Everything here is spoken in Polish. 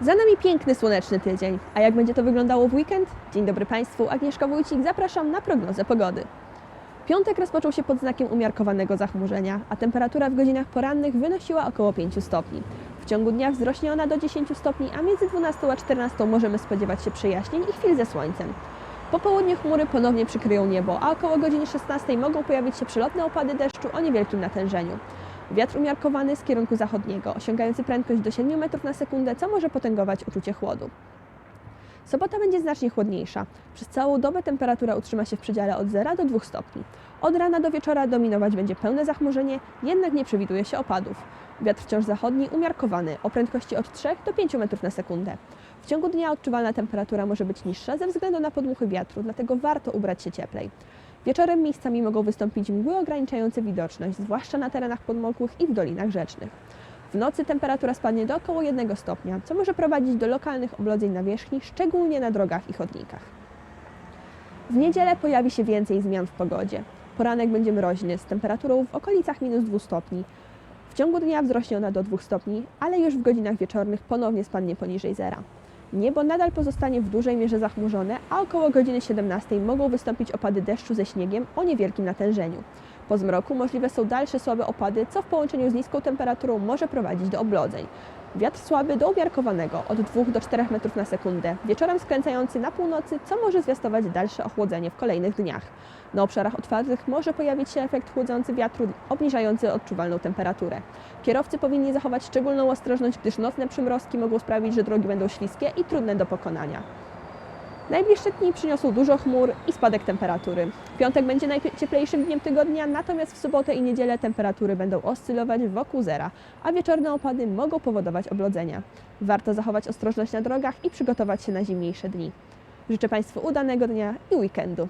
Za nami piękny, słoneczny tydzień. A jak będzie to wyglądało w weekend? Dzień dobry Państwu, Agnieszka Wójcik, zapraszam na prognozę pogody. Piątek rozpoczął się pod znakiem umiarkowanego zachmurzenia, a temperatura w godzinach porannych wynosiła około 5 stopni. W ciągu dnia wzrośnie ona do 10 stopni, a między 12 a 14 możemy spodziewać się przejaśnień i chwil ze słońcem. Po południu chmury ponownie przykryją niebo, a około godziny 16 mogą pojawić się przelotne opady deszczu o niewielkim natężeniu. Wiatr umiarkowany z kierunku zachodniego, osiągający prędkość do 7 metrów na sekundę, co może potęgować uczucie chłodu. Sobota będzie znacznie chłodniejsza. Przez całą dobę temperatura utrzyma się w przedziale od 0 do 2 stopni. Od rana do wieczora dominować będzie pełne zachmurzenie, jednak nie przewiduje się opadów. Wiatr wciąż zachodni umiarkowany, o prędkości od 3 do 5 metrów na sekundę. W ciągu dnia odczuwalna temperatura może być niższa ze względu na podmuchy wiatru, dlatego warto ubrać się cieplej. Wieczorem miejscami mogą wystąpić mgły ograniczające widoczność, zwłaszcza na terenach podmokłych i w dolinach rzecznych. W nocy temperatura spadnie do około 1 stopnia, co może prowadzić do lokalnych oblodzeń nawierzchni, szczególnie na drogach i chodnikach. W niedzielę pojawi się więcej zmian w pogodzie. Poranek będzie mroźny z temperaturą w okolicach minus 2 stopni. W ciągu dnia wzrośnie ona do 2 stopni, ale już w godzinach wieczornych ponownie spadnie poniżej zera. Niebo nadal pozostanie w dużej mierze zachmurzone, a około godziny 17 mogą wystąpić opady deszczu ze śniegiem o niewielkim natężeniu. Po zmroku możliwe są dalsze słabe opady, co w połączeniu z niską temperaturą może prowadzić do oblodzeń. Wiatr słaby do umiarkowanego od 2 do 4 metrów na sekundę, wieczorem skręcający na północy, co może zwiastować dalsze ochłodzenie w kolejnych dniach. Na obszarach otwartych może pojawić się efekt chłodzący wiatru, obniżający odczuwalną temperaturę. Kierowcy powinni zachować szczególną ostrożność, gdyż nocne przymrozki mogą sprawić, że drogi będą śliskie i trudne do pokonania. Najbliższe dni przyniosą dużo chmur i spadek temperatury. Piątek będzie najcieplejszym dniem tygodnia, natomiast w sobotę i niedzielę temperatury będą oscylować wokół zera, a wieczorne opady mogą powodować oblodzenia. Warto zachować ostrożność na drogach i przygotować się na zimniejsze dni. Życzę Państwu udanego dnia i weekendu.